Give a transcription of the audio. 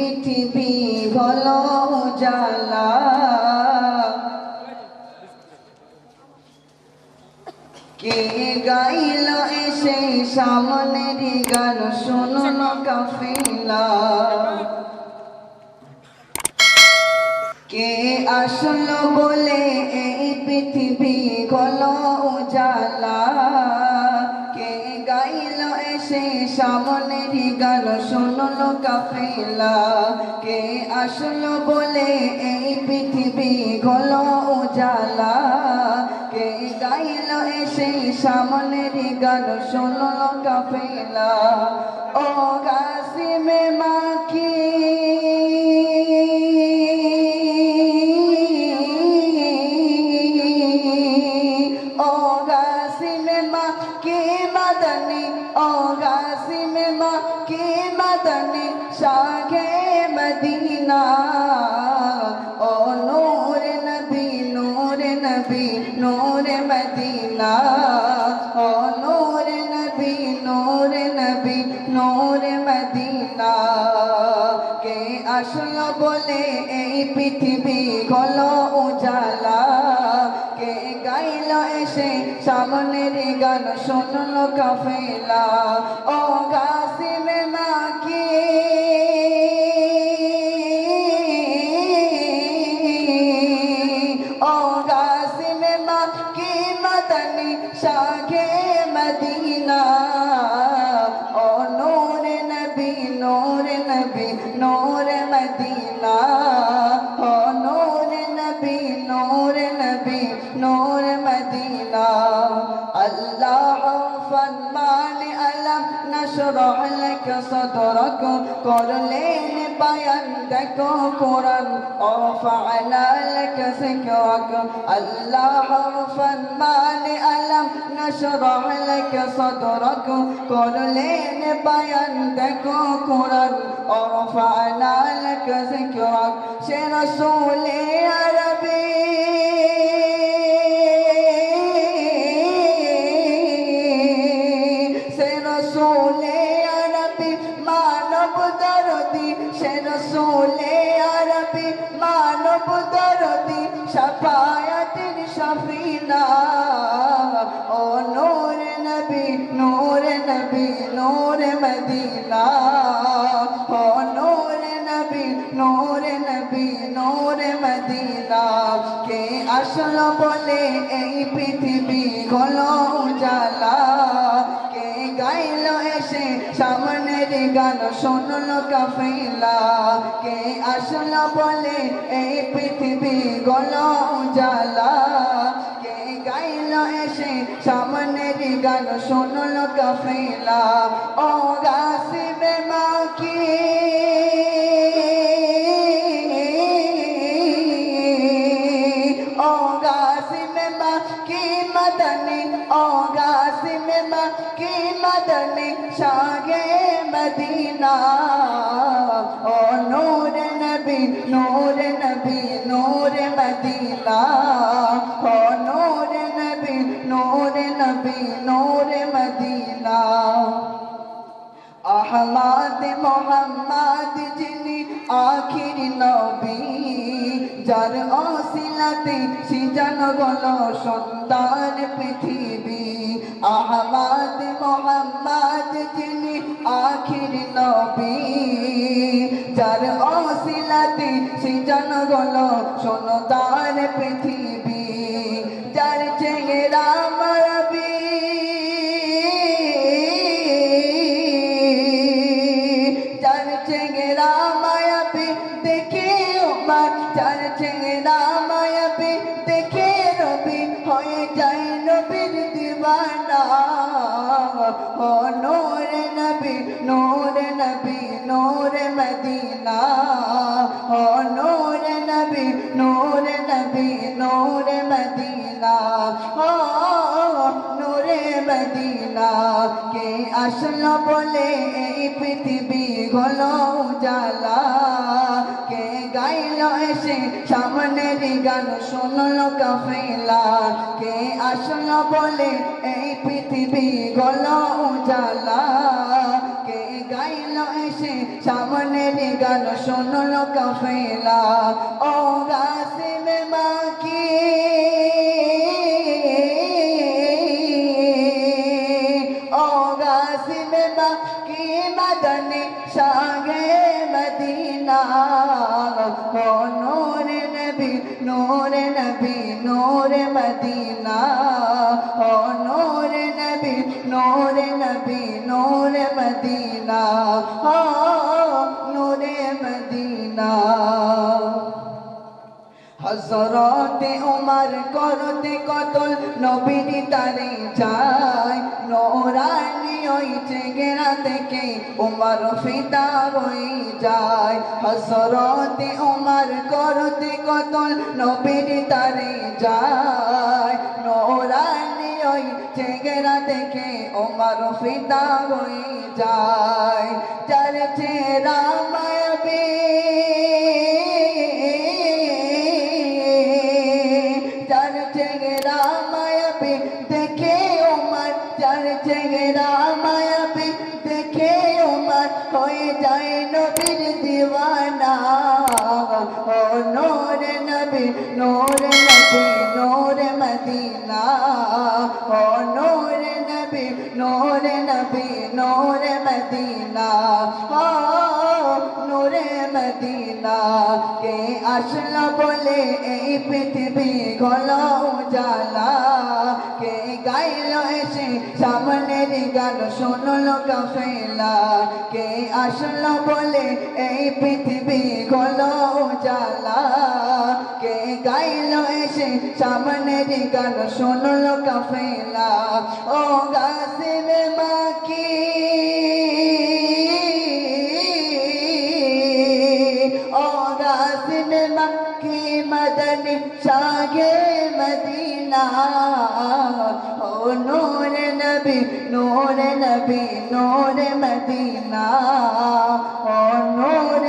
পৃথিবী হলো জালা কে গাইল এসে সামনের গান শুনুন কাফিলা। কে আসলো বলে এই পৃথিবী হলো সামনের গান শুনলো কাফেলা কে আসলো বলে এই পৃথিবী গল উজালা। কে গাইল এসে সামনের গান শুনলো কাফেলা ও গাছিমে মাখি। ও গাছিমে মা কে মদনী। ও মদনী শাহে মদিনা ও নূর নবী নূর নবী নূর মদিনা ও নূর নবী নূর নবী নূর মদিনা কে আসলো বলে এই পৃথিবী হলো উজালা কে গাইল এসে সামনের গান শুনলো কাফেলা ও গাছিমে মাকি শাহে মদিনা ও নূর নবী নূর নবী নূর মদিনা ও নূর নবী নূর নবী নূর মদিনা আল্লাহ ফরমান আলম নশরহ লক সদরক করলেন বায়ান দেখো কোরআন ও ফাআলা আল্লাহ ফরমান আলম নশরহ লক সদরক করলেন বায়ান দেখো কোরআন ও ফাআলা লক যিকরক সে রাসূল আরবী সে রসোলে আরবি মানব দরদি সে রসোলে আরবি মানব দরদি সাফায়াতির সফিনা। ও নূর নবী নূর নবী, নূর মদিনা। ও নূর নবী নূর নবী, নূর মদিনা। কে আসলো বলে এই পৃথিবী হলো উজালা? সামনের গান শুনলো কাফিলা কে আসলো বলে এই পৃথিবী গল উজালা। কে গাইল এসে সামনের গান শুনলো কাফিলা ও গাছিবে মাকি গাছিবে মাকি মদনী শাহে মদিনা ও নূর নবী নূর নবী নূর মদিনা ও নূর নবী নূর নবী নূর মদিনা আহমদ মোহাম্মদ যিনি আখির নবী যার অসিলাতে সিজন গল সুন্দর পৃথিবী আহমদ মোহাম্মদ, যিনি আখির নবী। যার অসিলাতে সিজন গল সুন্দর পৃথিবী। যার চেহারা মারবী যার চেহারা মায়াবী, দেখে যার চেহারা মায়াবী, দেখে নূর নবী, নূর মদিনা। ও, নূরে মদিনা। কে আসলো বলে এই পৃথিবী হলো উজালা। কে গাইল এসে সামনের গান, শুনলো কাফেলা কে আসলো বলে এই পৃথিবী হলো উজালা। এসে সামনের গান শুনলো কাফেলা ও গাসিম মাকি ও গাসিম মাকি মদনে শাগে মদিনা। ও নূর নবী নূর নবী, নূর মদিনা। ও নূর নবী নূর নবী, নূর মদিনা। ও হজরতে উমর করতে কতল নবীর তারে যায় নোরানি ওই চেগেরা থেকে উমর ফিদা হয়ে যায়। হজরতে উমর করতে কতল নবীর তারে যায় নোরানি ওই চেগেরা থেকে উমর ফিদা হয়ে যায়। যার চেরা মায়াবী নোর নবী নোর মদিনা ও নোর নবী নোর নবী নোর মদিনা ও নূরে মদিনা কে আসলো বলে এই পৃথিবী গলো উজালা কে গাইল এসে সামনের গান শুনলো কাফেলা কে আসলো বলে এই পৃথিবী গলো উজালা কে গাইল এসে সামনের গান শুনলো কাফেলা ও গাছিম মাকি ও গাছিম মাকি মদনী শাগে মদিনা। ও নূর নবী নূর নবী, নূর মদিনা। ও নূর